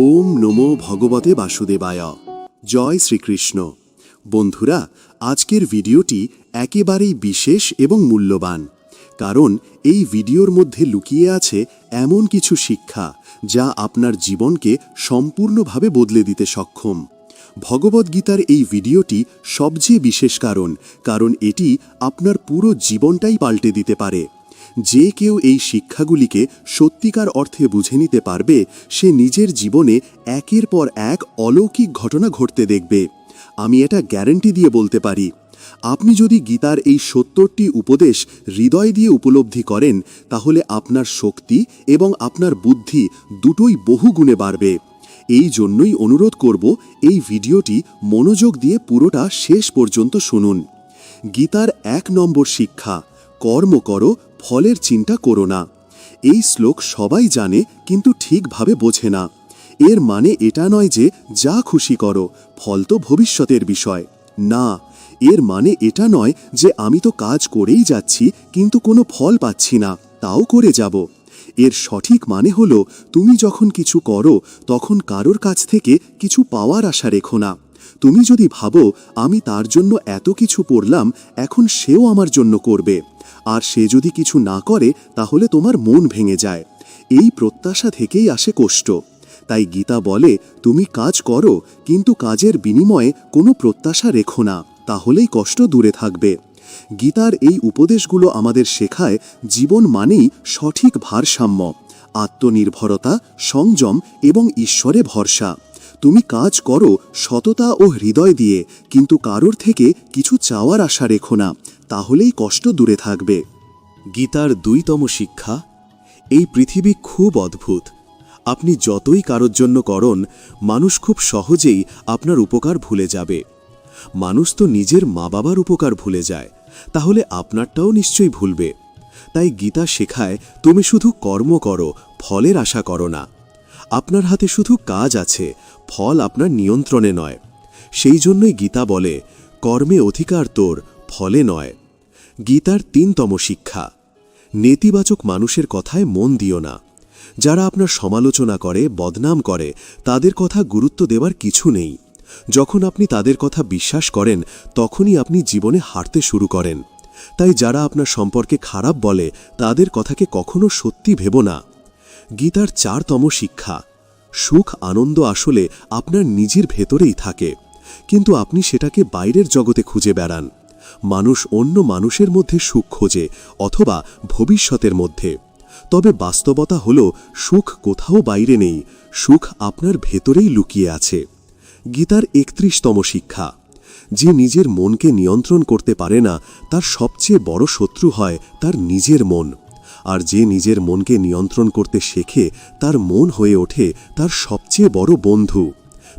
ওম নমো ভগবতে বাসুদেবায়। জয় শ্রীকৃষ্ণ। বন্ধুরা, আজকের ভিডিওটি একেবারেই বিশেষ এবং মূল্যবান, কারণ এই ভিডিওর মধ্যে লুকিয়ে আছে এমন কিছু শিক্ষা যা আপনার জীবনকে সম্পূর্ণভাবে বদলে দিতে সক্ষম। ভগবদ্গীতার এই ভিডিওটি সবচেয়ে বিশেষ কারণ কারণ এটি আপনার পুরো জীবনটাই পাল্টে দিতে পারে। যে কেউ এই শিক্ষাগুলিকে সত্যিকার অর্থে বুঝে নিতে পারবে, সে নিজের জীবনে একের পর এক অলৌকিক ঘটনা ঘটতে দেখবে। আমি এটা গ্যারেন্টি দিয়ে বলতে পারি। আপনি যদি গীতার এই সত্তরটি উপদেশ হৃদয় দিয়ে উপলব্ধি করেন, তাহলে আপনার শক্তি এবং আপনার বুদ্ধি দুটোই বহুগুণে বাড়বে। এই জন্যই অনুরোধ করব, এই ভিডিওটি মনোযোগ দিয়ে পুরোটা শেষ পর্যন্ত শুনুন। গীতার এক নম্বর শিক্ষা কর্ম করো, ফলের চিন্তা করো না। এই শ্লোক সবাই জানে, কিন্তু ঠিকভাবে বোঝে না। এর মানে এটা নয় যে, যা খুশি করো, ফল তো ভবিষ্যতের বিষয়। না, এর মানে এটা নয় যে, আমি তো কাজ করেই যাচ্ছি, কিন্তু কোনো ফল পাচ্ছি না, তাও করে যাব। এর সঠিক মানে হলো, তুমি যখন কিছু করো, তখন কারোর কাছ থেকে কিছু পাওয়ার আশা রেখো না। তুমি যদি ভাবো, আমি তার জন্য এত কিছু পড়লাম, এখন সেও আমার জন্য করবে। আর সে যদি কিছু না করে, তাহলে তোমার মন ভেঙে যায়। এই প্রত্যাশা থেকেই আসে কষ্ট। তাই গীতা বলে, তুমি কাজ করো, কিন্তু কাজের বিনিময়ে কোনো প্রত্যাশা রেখো না, তাহলেই কষ্ট দূরে থাকবে। গীতার এই উপদেশগুলো আমাদের শেখায়, জীবন মানেই সঠিক ভারসাম্য, আত্মনির্ভরতা, সংযম এবং ঈশ্বরে ভরসা। তুমি কাজ করো সততা ও হৃদয় দিয়ে, কিন্তু কারোর থেকে কিছু চাওয়ার আশা রেখো না তাহলেই কষ্ট দূরে থাকবে। গীতার দুইতম শিক্ষা, এই পৃথিবী খুব অদ্ভুত। আপনি যতই কারোর জন্য করন, মানুষ খুব সহজেই আপনার উপকার ভুলে যাবে। মানুষ তো নিজের মা বাবার উপকার ভুলে যায়, তাহলে আপনারটাও নিশ্চয়ই ভুলবে। তাই গীতা শেখায়, তুমি শুধু কর্ম করো, ফলের আশা করো না। আপনার হাতে শুধু কাজ আছে, ফল আপনার নিয়ন্ত্রণে নয়। সেই জন্যই গীতা বলে, কর্মে অধিকার তোর, ফলে নয়। গীতার তিনতম শিক্ষা। নেতিবাচক মানুষের কথায় মন দিও না। যারা আপনার সমালোচনা করে, বদনাম করে, তাদের কথা গুরুত্ব দেওয়ার কিছু নেই। যখন আপনি তাদের কথা বিশ্বাস করেন, তখনই আপনি জীবনে হারতে শুরু করেন। তাই যারা আপনার সম্পর্কে খারাপ বলে, তাদের কথাকে কখনো সত্যি ভেব না। গীতার চারতম শিক্ষা, সুখ আনন্দ আসলে আপনার নিজের ভেতরেই থাকে। কিন্তু আপনি সেটাকে বাইরের জগতে খুঁজে বেড়ান। মানুষ অন্য মানুষের মধ্যে সুখ খোঁজে অথবা ভবিষ্যতের মধ্যে। তবে বাস্তবতা হল, সুখ কোথাও বাইরে নেই, সুখ আপনার ভেতরেই লুকিয়ে আছে। গীতার একত্রিশতম শিক্ষা, যে নিজের মনকে নিয়ন্ত্রণ করতে পারে না, তার সবচেয়ে বড় শত্রু হয় তার নিজের মন। আর যে নিজের মনকে নিয়ন্ত্রণ করতে শেখে, তার মন হয়ে ওঠে তার সবচেয়ে বড় বন্ধু।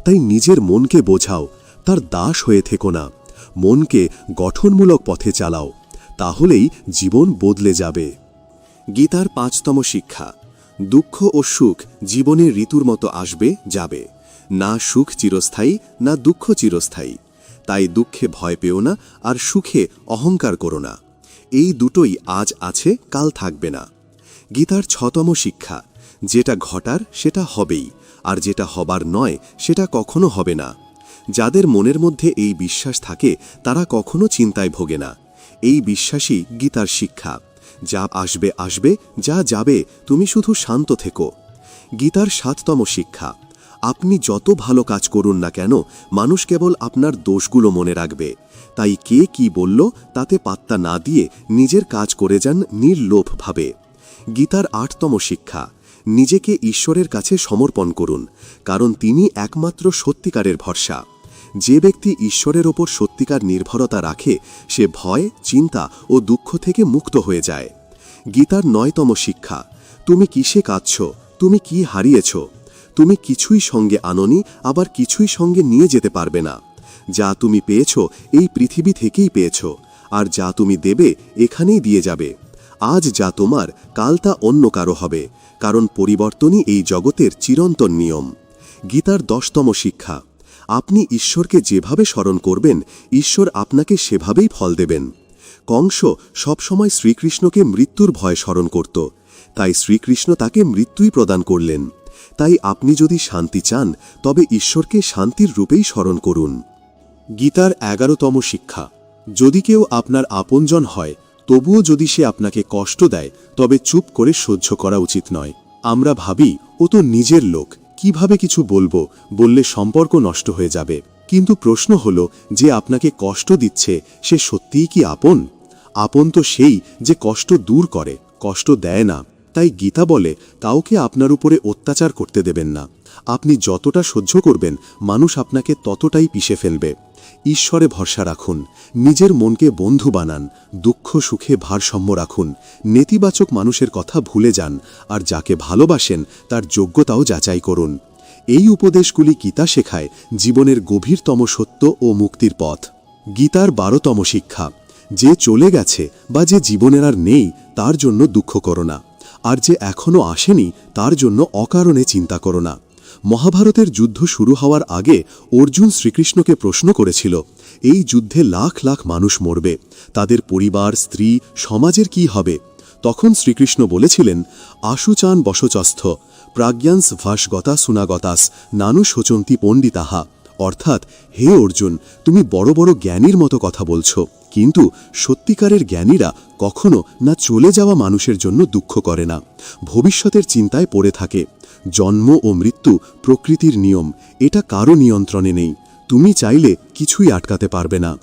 তাই নিজের মনকে বোঝাও, তার দাস হয়ে থেকো না। মনকে গঠনমূলক পথে চালাও, তাহলেই জীবন বদলে যাবে। গীতার পাঁচতম শিক্ষা, দুঃখ ও সুখ জীবনের ঋতুর মতো আসবে, যাবে। না সুখ চিরস্থায়ী, না দুঃখ চিরস্থায়ী। তাই দুঃখে ভয় পেও না, আর সুখে অহংকার করো না। এই দুটোই আজ আছে, কাল থাকবে না। গীতার ছতম শিক্ষা, যেটা ঘটার সেটা হবেই, আর যেটা হবার নয়, সেটা কখনো হবে না। যাদের মনের মধ্যে এই বিশ্বাস থাকে, তারা কখনো চিন্তায় ভোগে না। এই বিশ্বাসই গীতার শিক্ষা। যা আসবে আসবে, যা যাবে, তুমি শুধু শান্ত থেকো। গীতার সাততম শিক্ষা, আপনি যত ভালো কাজ করুন না কেন, মানুষ কেবল আপনার দোষগুলো মনে রাখবে। তাই কে কি বলল, তাতে পাত্তা না দিয়ে নিজের কাজ করে যান নির্লোভভাবে গীতার আটতম শিক্ষা, নিজেকে ঈশ্বরের কাছে সমর্পণ করুন, কারণ তিনি একমাত্র সত্যিকারের ভরসা। যে ব্যক্তি ঈশ্বরের ওপর সত্যিকার নির্ভরতা রাখে, সে ভয়, চিন্তা ও দুঃখ থেকে মুক্ত হয়ে যায়। গীতার নয়তম শিক্ষা, তুমি কিসে কাঁদছ? তুমি কি হারিয়েছ? তুমি কিছুই সঙ্গে আননি, আবার কিছুই সঙ্গে নিয়ে যেতে পারবে না। যা তুমি পেয়েছ, এই পৃথিবী থেকেই পেয়েছ, আর যা তুমি দেবে, এখানেই দিয়ে যাবে। আজ যা তোমার, কাল তা অন্য কারও হবে, কারণ পরিবর্তনই এই জগতের চিরন্তন নিয়ম। গীতার দশতম শিক্ষা আপনি ঈশ্বরকে যেভাবে স্মরণ করবেন, ঈশ্বর আপনাকে সেভাবেই ফল দেবেন। কংস সবসময় শ্রীকৃষ্ণকে মৃত্যুর ভয় স্মরণ করত, তাই শ্রীকৃষ্ণ তাকে মৃত্যুই প্রদান করলেন। তাই আপনি যদি শান্তি চান, তবে ঈশ্বরকে শান্তির রূপেই স্মরণ করুন। গীতার এগারোতম শিক্ষা, যদি কেউ আপনার আপনজন হয়, তবুও যদি সে আপনাকে কষ্ট দেয়, তবে চুপ করে সহ্য করা উচিত নয়। আমরা ভাবি, ও তো নিজের লোক কীভাবে কিছু বলব, বললে সম্পর্ক নষ্ট হয়ে যাবে। কিন্তু প্রশ্ন হল, যে আপনাকে কষ্ট দিচ্ছে, সে সত্যিই কি আপন? আপন তো সেই যে কষ্ট দূর করে, কষ্ট দেয় না। তাই গীতা বলে, কাউকে আপনার উপরে অত্যাচার করতে দেবেন না। আপনি যতটা সহ্য করবেন, মানুষ আপনাকে ততটাই পিষে ফেলবে। ঈশ্বরে ভরসা রাখুন, নিজের মনকে বন্ধু বানান, দুঃখ, সুখে ভারসাম্য রাখুন, নেতিবাচক মানুষের কথা ভুলে যান, আর যাকে ভালোবাসেন তার যোগ্যতাও যাচাই করুন। এই উপদেশগুলি গীতা শেখায় জীবনের গভীরতম সত্য ও মুক্তির পথ। গীতার বারোতম শিক্ষা, যে চলে গেছে বা যে জীবনের আর নেই, তার জন্য দুঃখ করো না, আর যে এখনও আসেনি, তার জন্য অকারণে চিন্তা করো না। মহাভারতের যুদ্ধ শুরু হওয়ার আগে অর্জুন শ্রীকৃষ্ণকে প্রশ্ন করেছিল, এই যুদ্ধে লাখ লাখ মানুষ মরবে, তাদের পরিবার, স্ত্রী, সমাজের কি হবে? তখন শ্রীকৃষ্ণ বলেছিলেন আশুচান বসচস্থ, প্রাজ্ঞান্স ভাসগতা সুনাগতাস নানু শোচন্তি পণ্ডিতাহা। অর্থাৎ, হে অর্জুন, তুমি বড় বড় জ্ঞানীর মতো কথা বলছো, কিন্তু সত্যিকারের জ্ঞানীরা কখনো না চলে যাওয়া মানুষের জন্য দুঃখ করে না। ভবিষ্যতের চিন্তায় পড়ে থাকে। জন্ম ও মৃত্যু প্রকৃতির নিয়ম, এটা কারও নিয়ন্ত্রণে নেই। তুমি চাইলে কিছুই আটকাতে পারবে না।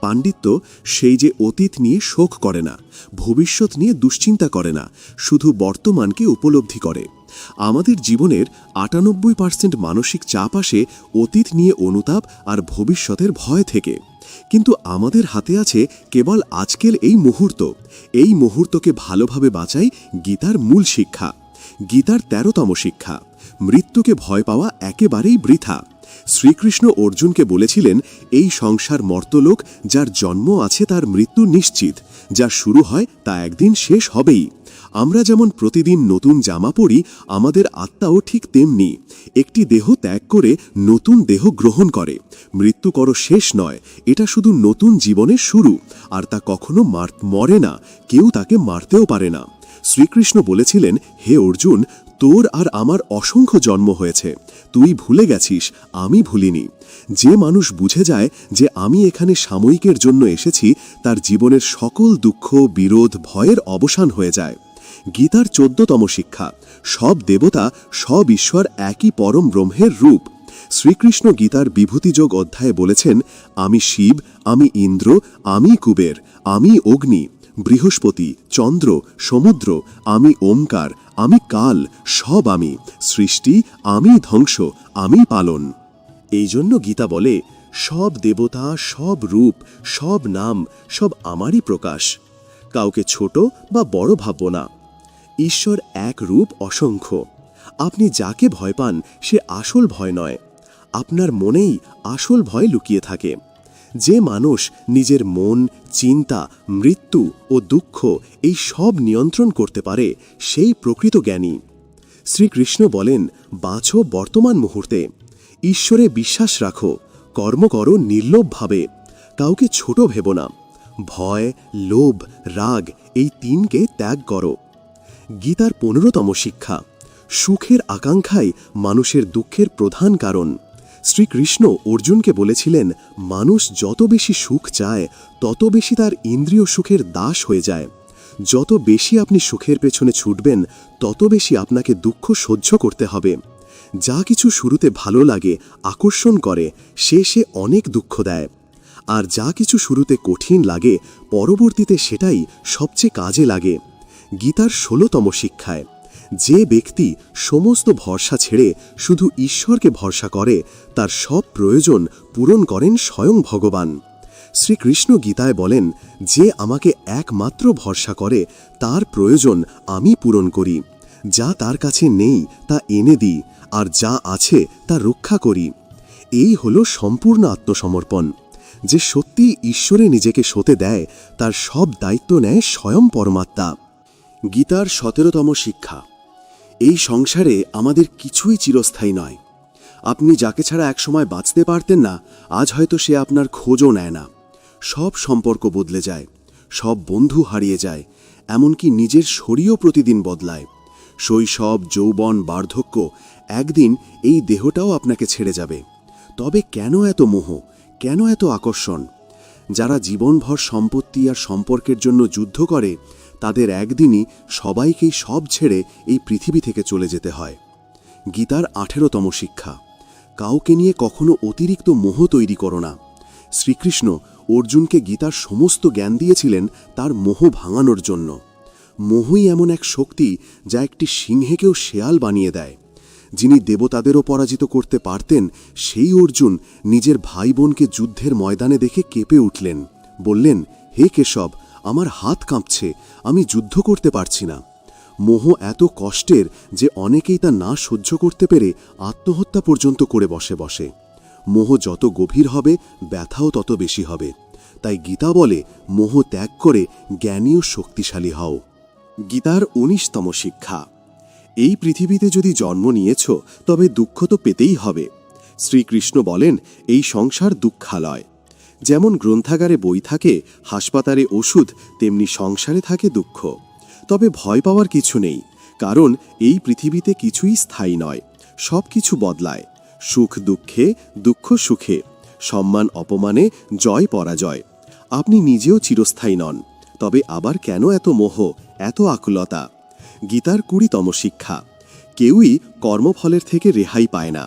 পাণ্ডিত্য সেই যে অতীত নিয়ে শোক করে না, ভবিষ্যৎ নিয়ে দুশ্চিন্তা করে না, শুধু বর্তমানকে উপলব্ধি করে। আমাদের জীবনের আটানব্বই পার্সেন্ট মানসিক চাপ আসে অতীত নিয়ে অনুতাপ আর ভবিষ্যতের ভয় থেকে। কিন্তু আমাদের হাতে আছে কেবল আজকের এই মুহূর্ত। এই মুহূর্তকে ভালোভাবে বাঁচাই গীতার মূল শিক্ষা। গীতার তেরোতম শিক্ষা, মৃত্যুকে ভয় পাওয়া একেবারেই বৃথা। শ্রীকৃষ্ণ অর্জুনকে বলেছিলেন, এই সংসার মর্তলোক যার জন্ম আছে তার মৃত্যু নিশ্চিত। যা শুরু হয় তা একদিন শেষ হবেই। আমরা যেমন প্রতিদিন নতুন জামা পরি, আমাদের আত্মাও ঠিক তেমনি। একটি দেহ ত্যাগ করে নতুন দেহ গ্রহণ করে। মৃত্যু করো শেষ নয়, এটা শুধু নতুন জীবনের শুরু, আর তা কখনো মার মরে না, কেউ তাকে মারতেও পারে না। শ্রীকৃষ্ণ বলেছিলেন, হে অর্জুন, তোর আর আমার অসংখ্য জন্ম হয়েছে, তুই ভুলে গেছিস, আমি ভুলিনি। যে মানুষ বুঝে যায় যে আমি এখানে সাময়িকের জন্য এসেছি, তার জীবনের সকল দুঃখ, বিরোধ, ভয়ের অবসান হয়ে যায়। গীতার চোদ্দতম শিক্ষা। সব দেবতা, সব ঈশ্বর একই পরম ব্রহ্মের রূপ। শ্রীকৃষ্ণ গীতার বিভূতিযোগ অধ্যায়ে বলেছেন, আমি শিব, আমি ইন্দ্র, আমি কুবের, আমি অগ্নি, বৃহস্পতি, চন্দ্র, সমুদ্র, আমি ওমকার, আমি কাল, সব আমি, সৃষ্টি, আমি ধ্বংস, আমি পালন। এই জন্য গীতা বলে, সব দেবতা, সব রূপ, সব নাম, সব আমারই প্রকাশ। কাউকে ছোট বা বড় ভাবব না। ঈশ্বর এক রূপ অসংখ্য। আপনি যাকে ভয় পান, সে আসল ভয় নয়। আপনার মনেই আসল ভয় লুকিয়ে থাকে। যে মানুষ নিজের মন, চিন্তা, মৃত্যু ও দুঃখ এই সব নিয়ন্ত্রণ করতে পারে, সেই প্রকৃত জ্ঞানী। শ্রীকৃষ্ণ বলেন বাছো বর্তমান মুহূর্তে। ঈশ্বরে বিশ্বাস রাখো। কর্ম করো নির্লোভভাবে কাউকে ছোট ভেব না। ভয়, লোভ, রাগ এই তিনকে ত্যাগ করো। গীতার পনেরোতম শিক্ষা। সুখের আকাঙ্ক্ষাই মানুষের দুঃখের প্রধান কারণ। শ্রীকৃষ্ণ অর্জুনকে বলেছিলেন, মানুষ যত বেশি সুখ চায়, তত বেশি তার ইন্দ্রিয় সুখের দাস হয়ে যায়। যত বেশি আপনি সুখের পেছনে ছুটবেন, তত বেশি আপনাকে দুঃখ সহ্য করতে হবে। যা কিছু শুরুতে ভালো লাগে, আকর্ষণ করে, সে সে অনেক দুঃখ দেয়। আর যা কিছু শুরুতে কঠিন লাগে, পরবর্তীতে সেটাই সবচেয়ে কাজে লাগে। গীতার ষোলতম শিক্ষায়, যে ব্যক্তি সমস্ত ভরসা ছেড়ে শুধু ঈশ্বরকে ভরসা করে, তার সব প্রয়োজন পূরণ করেন স্বয়ং ভগবান। শ্রীকৃষ্ণ গীতায় বলেন, যে আমাকে একমাত্র ভরসা করে, তার প্রয়োজন আমি পূরণ করি। যা তার কাছে নেই, তা এনে দিই, আর যা আছে, তা রক্ষা করি। এই হলো সম্পূর্ণ আত্মসমর্পণ। যে সত্যি ঈশ্বরে নিজেকে সতে দেয়, তার সব দায়িত্ব নেয় স্বয়ং পরমাত্মা। গীতার সতেরোতম শিক্ষা। এই সংসারে আমাদের কিছুই চিরস্থায়ী নয়। আপনি যাকে ছাড়া একসময় বাঁচতে পারতেন না, আজ হয়তো সে আপনার খোঁজও নেয় না। সব সম্পর্ক বদলে যায়, সব বন্ধু হারিয়ে যায়, এমনকি নিজের শরীরও প্রতিদিন বদলায়। শৈশব, যৌবন, বার্ধক্য, একদিন এই দেহটাও আপনাকে ছেড়ে যাবে। তবে কেন এত মোহ? কেন এত আকর্ষণ? যারা জীবনভর সম্পত্তি আর সম্পর্কের জন্য যুদ্ধ করে তাদের একদিনই সবাইকেই সব ছেড়ে এই পৃথিবী থেকে চলে যেতে হয়। গীতার আঠেরোতম শিক্ষা, কাউকে নিয়ে কখনো অতিরিক্ত মোহ তৈরি করো না। শ্রীকৃষ্ণ অর্জুনকে গীতার সমস্ত জ্ঞান দিয়েছিলেন তার মোহ ভাঙানোর জন্য। মোহই এমন এক শক্তি যা একটি সিংহেকেও শেয়াল বানিয়ে দেয়। যিনি দেবতাদেরও পরাজিত করতে পারতেন, সেই অর্জুন নিজের ভাই বোনকে যুদ্ধের ময়দানে দেখে কেঁপে উঠলেন। বললেন, হে কেশব আমার হাত কাঁপছে, আমি যুদ্ধ করতে পারছি না। মোহ এত কষ্টের যে অনেকেই তা না সহ্য করতে পেরে আত্মহত্যা পর্যন্ত করে বসে বসে। মোহ যত গভীর হবে, ব্যথাও তত বেশি হবে। তাই গীতা বলে, মোহ ত্যাগ করে জ্ঞানী ও শক্তিশালী হও। গীতার উনিশতম শিক্ষা। এই পৃথিবীতে যদি জন্ম নিয়েছ, তবে দুঃখ তো পেতেই হবে। শ্রীকৃষ্ণ বলেন, এই সংসার দুঃখালয়। যেমন গ্রন্থাগারে বই থাকে, হাসপাতালে ওষুধ, তেমনি সংসারে থাকে দুঃখ। তবে ভয় পাওয়ার কিছু নেই, কারণ এই পৃথিবীতে কিছুই স্থায়ী নয় সব কিছু বদলায়। সুখ দুঃখে, দুঃখ সুখে, সম্মান অপমানে, জয় পরাজয়। আপনি নিজেও চিরস্থায়ী নন, তবে আবার কেন এত মোহ, এত আকুলতা? গীতার কুড়িতম শিক্ষা, কেউই কর্মফলের থেকে রেহাই পায় না।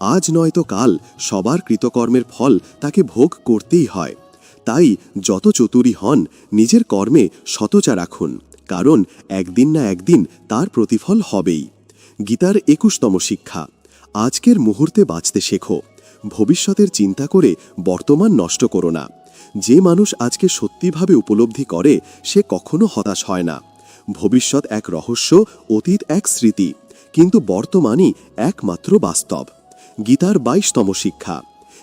আজ নয়তো কাল, সবার কৃতকর্মের ফল তাকে ভোগ করতেই হয়। তাই যত চতুরী হন, নিজের কর্মে সতচা রাখুন, কারণ একদিন না একদিন তার প্রতিফল হবেই। গীতার একুশতম শিক্ষা, আজকের মুহূর্তে বাঁচতে শেখো, ভবিষ্যতের চিন্তা করে বর্তমান নষ্ট করো না। যে মানুষ আজকে সত্যিভাবে উপলব্ধি করে, সে কখনো হতাশ হয় না। ভবিষ্যৎ এক রহস্য, অতীত এক স্মৃতি, কিন্তু বর্তমানই একমাত্র বাস্তব। গীতার বাইশতম শিক্ষা।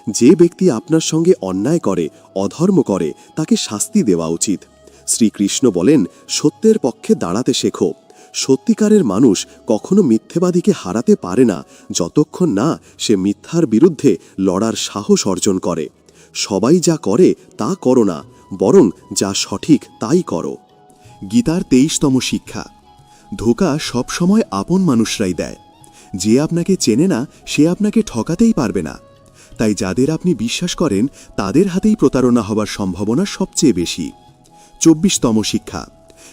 যে ব্যক্তি আপনার সঙ্গে অন্যায় করে, অধর্ম করে, তাকে শাস্তি দেওয়া উচিত। শ্রীকৃষ্ণ বলেন, সত্যের পক্ষে দাঁড়াতে শেখো। সত্যিকারের মানুষ কখনো মিথ্যেবাদীকে হারাতে পারে না, যতক্ষণ না সে মিথ্যার বিরুদ্ধে লড়ার সাহস অর্জন করে। সবাই যা করে, তা করো না, বরং যা সঠিক, তাই করো। গীতার তেইশতম শিক্ষা। ধোকা সবসময় আপন মানুষরাই দেয়। যে আপনাকে চেনে না, সে আপনাকে ঠকাতেই পারবে না। তাই যাদের আপনি বিশ্বাস করেন, তাদের হাতেই প্রতারণা হবার সম্ভাবনা সবচেয়ে বেশি। চব্বিশতম শিক্ষা,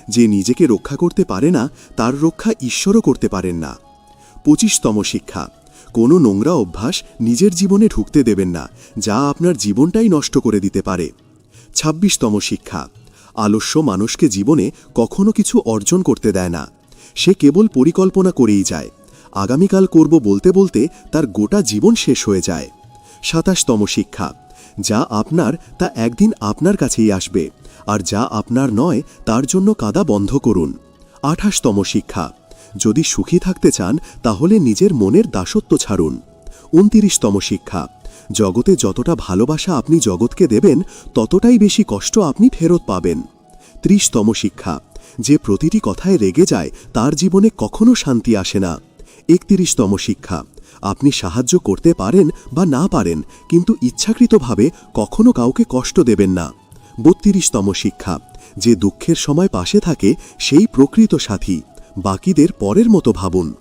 যে নিজেকে রক্ষা করতে পারে না, তার রক্ষা ঈশ্বরও করতে পারেন না। পঁচিশতম শিক্ষা, কোনো নোংরা অভ্যাস নিজের জীবনে ঢুকতে দেবেন না, যা আপনার জীবনটাই নষ্ট করে দিতে পারে। ছাব্বিশতম শিক্ষা, আলস্য মানুষকে জীবনে কখনো কিছু অর্জন করতে দেয় না। সে কেবল পরিকল্পনা করেই যায়। আগামীকাল করব বলতে বলতে তার গোটা জীবন শেষ হয়ে যায়। সাতাশতম শিক্ষা, যা আপনার তা একদিন আপনার কাছেই আসবে, আর যা আপনার নয় তার জন্য কাদা বন্ধ করুন। আঠাশতম শিক্ষা, যদি সুখী থাকতে চান তাহলে নিজের মনের দাসত্ব ছাড়ুন। উনতিরিশতম শিক্ষা, জগতে যতটা ভালোবাসা আপনি জগৎকে দেবেন, ততটাই বেশি কষ্ট আপনি ফেরত পাবেন। ত্রিশতম শিক্ষা, যে প্রতিটি কথায় রেগে যায় তার জীবনে কখনো শান্তি আসে না। একতিরিশতম শিক্ষা। আপনি সাহায্য করতে পারেন বা না পারেন, কিন্তু ইচ্ছাকৃতভাবে কখনো কাউকে কষ্ট দেবেন না। বত্রিশতম শিক্ষা। যে দুঃখের সময় পাশে থাকে, সেই প্রকৃত সাথী। বাকিদের পরের মতো ভাবুন।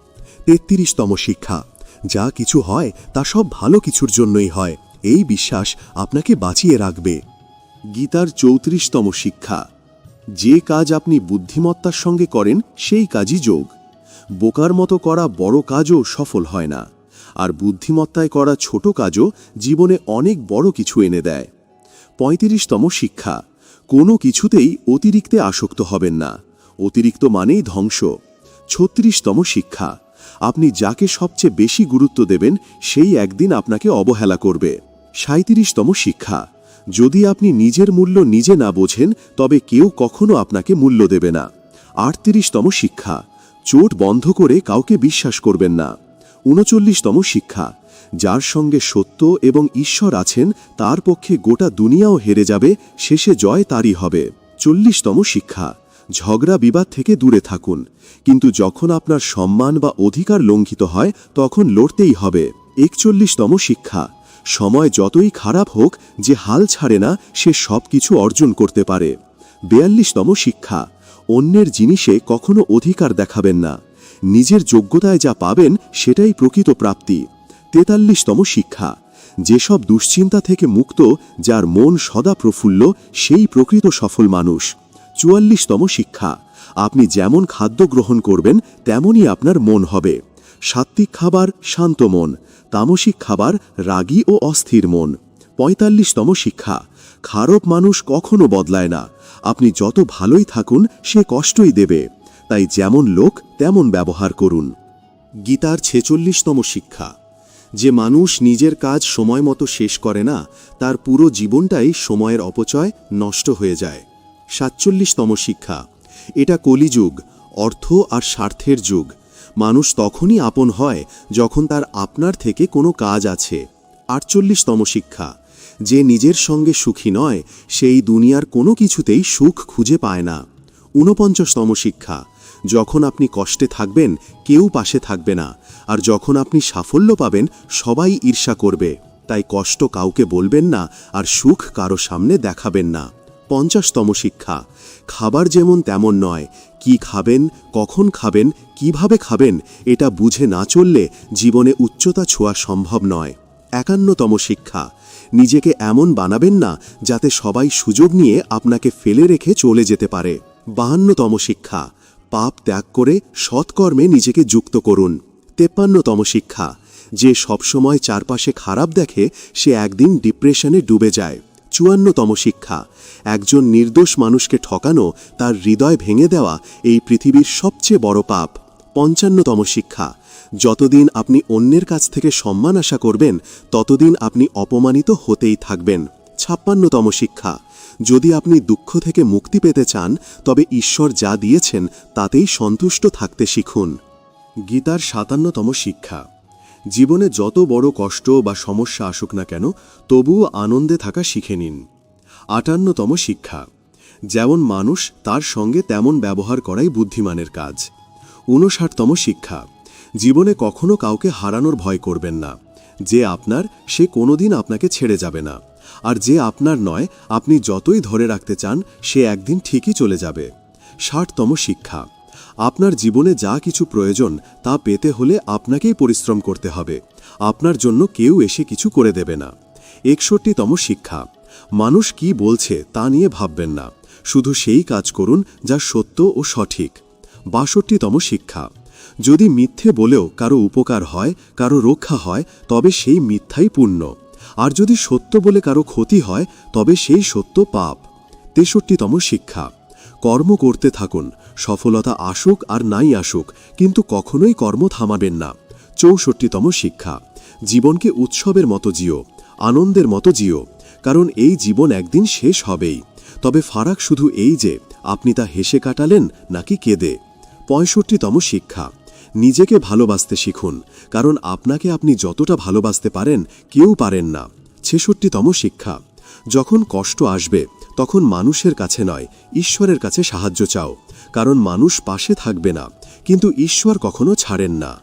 তেত্রিশতম শিক্ষা। যা কিছু হয়, তা সব ভালো কিছুর জন্যই হয়। এই বিশ্বাস আপনাকে বাঁচিয়ে রাখবে। গীতার চৌত্রিশতম শিক্ষা। যে কাজ আপনি বুদ্ধিমত্তার সঙ্গে করেন, সেই কাজই যোগ। বোকার মতো করা বড় কাজও সফল হয় না, আর বুদ্ধিমত্তায় করা ছোট কাজও জীবনে অনেক বড় কিছু এনে দেয়। পঁয়ত্রিশতম শিক্ষা, কোনো কিছুতেই অতিরিক্তে আসক্ত হবেন না, অতিরিক্ত মানেই ধ্বংস। ছত্রিশতম শিক্ষা, আপনি যাকে সবচেয়ে বেশি গুরুত্ব দেবেন, সেই একদিন আপনাকে অবহেলা করবে। সাঁত্রিশতম শিক্ষা, যদি আপনি নিজের মূল্য নিজে না বোঝেন, তবে কেউ কখনো আপনাকে মূল্য দেবে না। আটত্রিশতম শিক্ষা চোট বন্ধ করে কাউকে বিশ্বাস করবেন না। উনচল্লিশতম শিক্ষা, যার সঙ্গে সত্য এবং ঈশ্বর আছেন, তার পক্ষে গোটা দুনিয়াও হেরে যাবে, শেষে জয় তারই হবে। চল্লিশতম শিক্ষা, ঝগড়া বিবাদ থেকে দূরে থাকুন। কিন্তু যখন আপনার সম্মান বা অধিকার লঙ্ঘিত হয়, তখন লড়তেই হবে। একচল্লিশতম শিক্ষা, সময় যতই খারাপ হোক, যে হাল ছাড়ে না, সে সব কিছু অর্জন করতে পারে। বেয়াল্লিশতম শিক্ষা অন্যের জিনিসে কখনো অধিকার দেখাবেন না। নিজের যোগ্যতায় যা পাবেন সেটাই প্রকৃত প্রাপ্তি। তেতাল্লিশতম শিক্ষা। যেসব দুশ্চিন্তা থেকে মুক্ত, যার মন সদা প্রফুল্ল, সেই প্রকৃত সফল মানুষ। চুয়াল্লিশতম শিক্ষা। আপনি যেমন খাদ্য গ্রহণ করবেন, তেমনই আপনার মন হবে। সাত্ত্বিক খাবার, শান্ত মন। তামসিক খাবার, রাগী ও অস্থির মন। পঁয়তাল্লিশতম শিক্ষা। খারাপ মানুষ কখনো বদলায় না। আপনি যত ভালোই থাকুন, সে কষ্টই দেবে। তাই যেমন লোক, তেমন ব্যবহার করুন। গীতার ছেচল্লিশতম শিক্ষা। যে মানুষ নিজের কাজ সময় মতো শেষ করে না, তার পুরো জীবনটাই সময়ের অপচয়, নষ্ট হয়ে যায়। সাতচল্লিশতম শিক্ষা। এটা কলিযুগ, অর্থ আর স্বার্থের যুগ। মানুষ তখনই আপন হয়, যখন তার আপনার থেকে কোনো কাজ আছে। আটচল্লিশতম শিক্ষা। যে নিজের সঙ্গে সুখী নয়, সেই দুনিয়ার কোনো কিছুতেই সুখ খুঁজে পায় না। ঊনপঞ্চাশতম শিক্ষা, যখন আপনি কষ্টে থাকবেন, কেউ পাশে থাকবে না, আর যখন আপনি সাফল্য পাবেন, সবাই ঈর্ষা করবে। তাই কষ্ট কাউকে বলবেন না, আর সুখ কারও সামনে দেখাবেন না। পঞ্চাশতম শিক্ষা, খাবার যেমন তেমন নয়, কি খাবেন, কখন খাবেন, কীভাবে খাবেন, এটা বুঝে না চললে জীবনে উচ্চতা ছোঁয়া সম্ভব নয়। একান্নতম শিক্ষা। নিজেকে এমন বানাবেন না যাতে সবাই সুযোগ নিয়ে আপনাকে ফেলে রেখে চলে যেতে পারে। বাহান্নতম শিক্ষা, পাপ ত্যাগ করে সৎকর্মে নিজেকে যুক্ত করুন। তেপ্পান্নতম শিক্ষা, যে সবসময় চারপাশে খারাপ দেখে সে একদিন ডিপ্রেশনে ডুবে যায়। চুয়ান্নতম শিক্ষা, একজন নির্দোষ মানুষকে ঠকানো, তার হৃদয় ভেঙে দেওয়া এই পৃথিবীর সবচেয়ে বড় পাপ। পঞ্চান্নতম শিক্ষা যতদিন আপনি অন্যের কাছ থেকে সম্মান আশা করবেন, ততদিন আপনি অপমানিত হতেই থাকবেন। ছাপ্পান্নতম শিক্ষা। যদি আপনি দুঃখ থেকে মুক্তি পেতে চান, তবে ঈশ্বর যা দিয়েছেন, তাতেই সন্তুষ্ট থাকতে শিখুন। গীতার সাতান্নতম শিক্ষা। জীবনে যত বড় কষ্ট বা সমস্যা আসুক না কেন, তবুও আনন্দে থাকা শিখে নিন। আটান্নতম শিক্ষা। যেমন মানুষ তার সঙ্গে তেমন ব্যবহার করাই বুদ্ধিমানের কাজ। ঊনষাটতম শিক্ষা। জীবনে কখনো কাউকে হারানোর ভয় করবেন না। যে আপনার, সে কোনোদিন আপনাকে ছেড়ে যাবে না। আর যে আপনার নয়, আপনি যতই ধরে রাখতে চান, সে একদিন ঠিকই চলে যাবে। ষাটতম শিক্ষা। আপনার জীবনে যা কিছু প্রয়োজন, তা পেতে হলে আপনাকেই পরিশ্রম করতে হবে। আপনার জন্য কেউ এসে কিছু করে দেবে না। একষট্টিতম শিক্ষা। মানুষ কি বলছে, তা নিয়ে ভাববেন না। শুধু সেই কাজ করুন যা সত্য ও সঠিক। বাষট্টিতম শিক্ষা। যদি মিথ্যে বলেও কারও উপকার হয়, কারও রক্ষা হয়, তবে সেই মিথ্যাই পূর্ণ। আর যদি সত্য বলে কারও ক্ষতি হয়, তবে সেই সত্য পাপ। তেষট্টিতম শিক্ষা। কর্ম করতে থাকুন। সফলতা আসুক আর নাই আসুক, কিন্তু কখনোই কর্ম থামাবেন না। চৌষট্টিতম শিক্ষা। জীবনকে উৎসবের মতো জিও, আনন্দের মতো জিও, কারণ এই জীবন একদিন শেষ হবেই। তবে ফারাক শুধু এই যে, আপনি তা হেসে কাটালেন নাকি কেঁদে? পঁয়ষট্টিতম শিক্ষা। নিজেকে ভালোবাসতে শিখুন, কারণ আপনাকে আপনি যতটা ভালোবাসতে পারেন, কেউ পারেন না। ছেষট্টিতম শিক্ষা। যখন কষ্ট আসবে, তখন মানুষের কাছে নয়, ঈশ্বরের কাছে সাহায্য চাও। কারণ মানুষ পাশে থাকবে না, কিন্তু ঈশ্বর কখনো ছাড়েন না।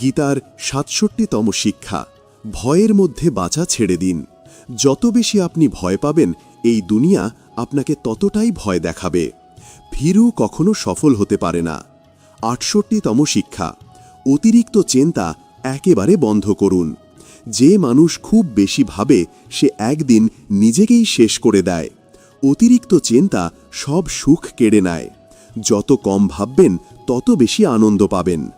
গীতার সাতষট্টিতম শিক্ষা, ভয়ের মধ্যে বাঁচা ছেড়ে দিন। যত বেশি আপনি ভয় পাবেন, এই দুনিয়া আপনাকে ততটাই ভয় দেখাবে। ভীরু কখনো সফল হতে পারে না। আটষট্টিতম শিক্ষা। অতিরিক্ত চিন্তা একেবারে বন্ধ করুন। যে মানুষ খুব বেশি ভাবে, সে একদিন নিজেকেই শেষ করে দেয়। অতিরিক্ত চিন্তা সব সুখ কেড়ে নেয়। যত কম ভাববেন, তত বেশি আনন্দ পাবেন।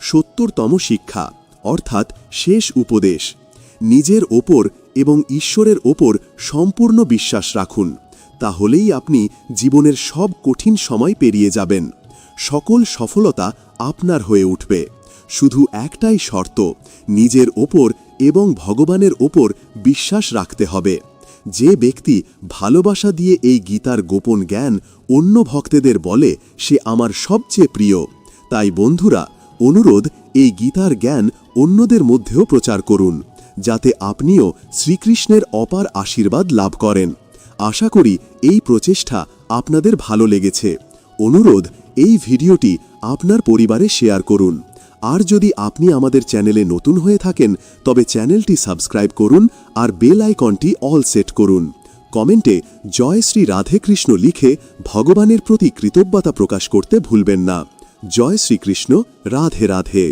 সত্তরতম শিক্ষা, অর্থাৎ শেষ উপদেশ। নিজের ওপর এবং ঈশ্বরের ওপর সম্পূর্ণ বিশ্বাস রাখুন। তাহলেই আপনি জীবনের সব কঠিন সময় পেরিয়ে যাবেন। সকল সফলতা আপনার হয়ে উঠবে। শুধু একটাই শর্ত, নিজের ওপর এবং ভগবানের ওপর বিশ্বাস রাখতে হবে। যে ব্যক্তি ভালোবাসা দিয়ে এই গীতার গোপন জ্ঞান অন্য ভক্তদের বলে, সে আমার সবচেয়ে প্রিয়। তাই বন্ধুরা, অনুরোধ, এই গীতার জ্ঞান অন্যদের মধ্যেও প্রচার করুন, যাতে আপনিও শ্রীকৃষ্ণের অপার আশীর্বাদ লাভ করেন। আশা করি এই প্রচেষ্টা আপনাদের ভালো লেগেছে। অনুরোধ এই ভিডিওটি আপনার পরিবারে শেয়ার করুন। আর যদি আপনি আমাদের চ্যানেলে নতুন হয়ে থাকেন, তবে চ্যানেলটি সাবস্ক্রাইব করুন আর বেল আইকনটি অল সেট করুন। কমেন্টে জয় শ্রী রাধেকৃষ্ণ লিখে ভগবানের প্রতি কৃতজ্ঞতা প্রকাশ করতে ভুলবেন না। জয় শ্রীকৃষ্ণ, রাধে রাধে।